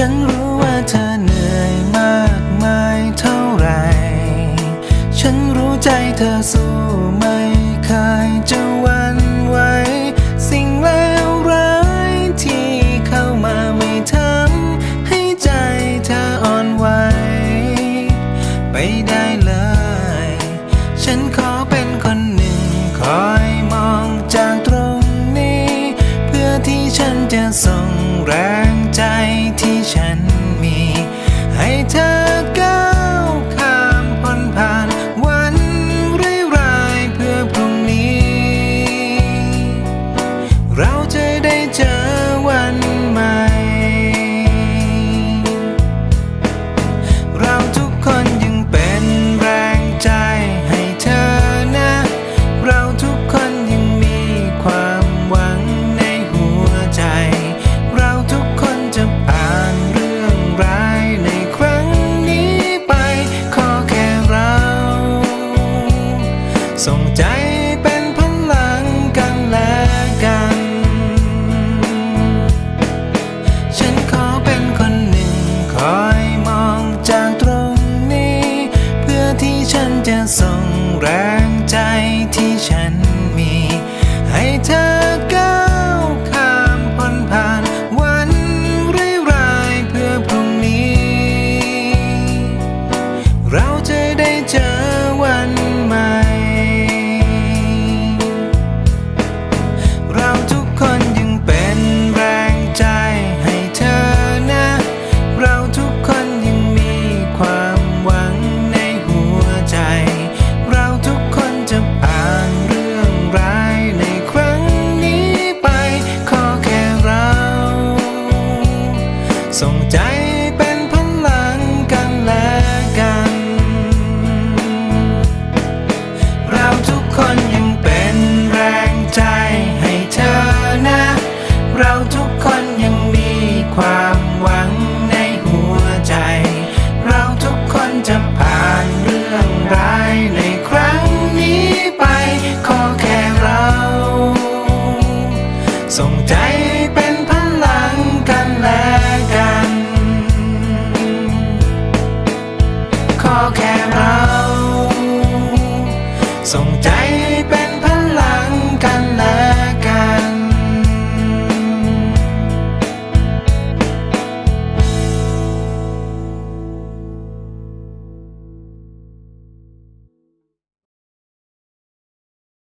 ฉันรู้ว่าเธอเหนื่อยมากมายเท่าไร ฉันรู้ใจเธอสู้ไม่เคยจะวันไหว สิ่งเลวร้ายที่เข้ามาไม่ทำให้ใจเธออ่อนไหว ไปได้เลย ที่ ส่งใจ ส่งใจเป็นพลังกันและกัน ขอแค่เรา ส่งใจเป็น